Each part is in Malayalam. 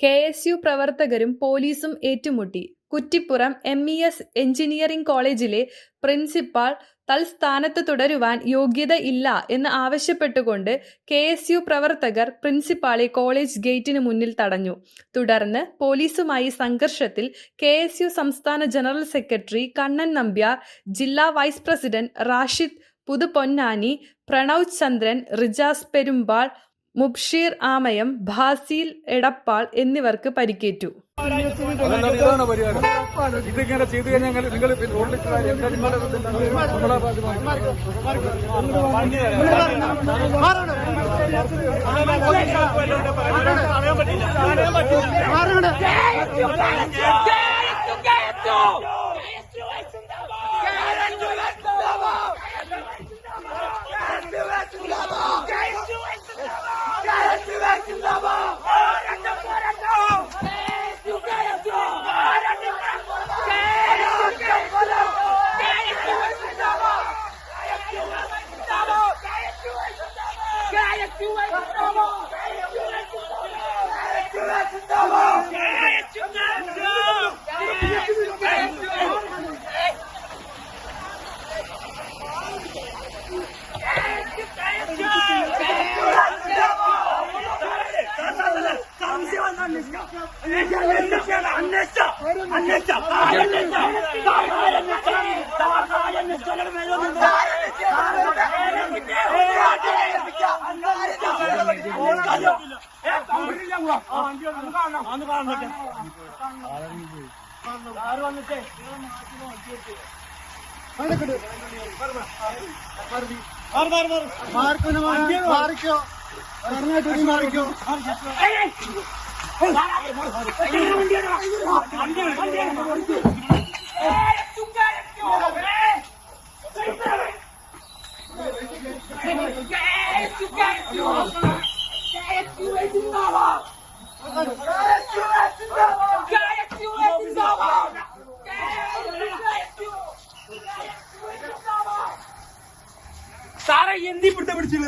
കെ എസ് യു പ്രവർത്തകരും പോലീസും ഏറ്റുമുട്ടി. Kuttippuram M E S engineering കോളേജിലെ പ്രിൻസിപ്പാൾ തൽസ്ഥാനത്ത് തുടരുവാൻ യോഗ്യത ഇല്ല എന്ന് ആവശ്യപ്പെട്ടുകൊണ്ട് കെ എസ് യു പ്രവർത്തകർ പ്രിൻസിപ്പാളെ കോളേജ് ഗേറ്റിന് മുന്നിൽ തടഞ്ഞു. തുടർന്ന് പോലീസുമായി സംഘർഷത്തിൽ കെ എസ് യു സംസ്ഥാന ജനറൽ സെക്രട്ടറി കണ്ണൻ നമ്പ്യാർ ജില്ലാ വൈസ് പ്രസിഡന്റ് റാഷിദ് പുതുപൊന്നാനി പ്രണവ് ചന്ദ്രൻ റിജാസ് പെരുമ്പാൾ മുബ്ഷീർ ആമയം ഭാസീൽ എടപ്പാൾ എന്നിവർക്ക് പരിക്കേറ്റു ഇതിങ്ങനെ ചെയ്തു കഴിഞ്ഞാൽ നിങ്ങൾ നിങ്ങൾ റോഡിൽ എന്താ നിങ്ങളുടെ നമ്മളെ മാറിക്കോ. നന്നായിട്ട് മാറിക്കോ. 죽겠어! 죽겠어! 죽겠어! 죽겠어! സാറേ എന്തി പിടുത്ത പിടിച്ചില്ല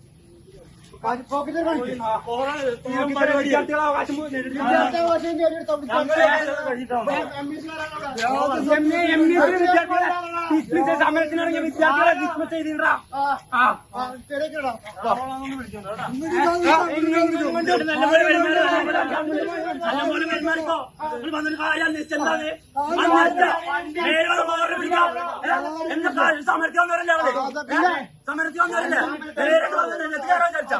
വിദ്യാർത്ഥികളെ അവകാശം സമരത്തിനിറങ്ങിയ വിദ്യാർത്ഥികളെ ഡിസ്മിസ് ചെയ്തിട്ടാ നല്ലപോലെ പെരുമാറിക്കോ നിങ്ങൾ വന്നൊരു കാര്യം നിശ്ചല്ലാതെ എന്താ സമരത്തിൽ വന്നവരല്ലേ അവൾ സമരത്തിൽ വന്നവരല്ലേ നേരിട്ട് വന്നിട്ട് എത്തിക്കാറോ ചോദിച്ചാ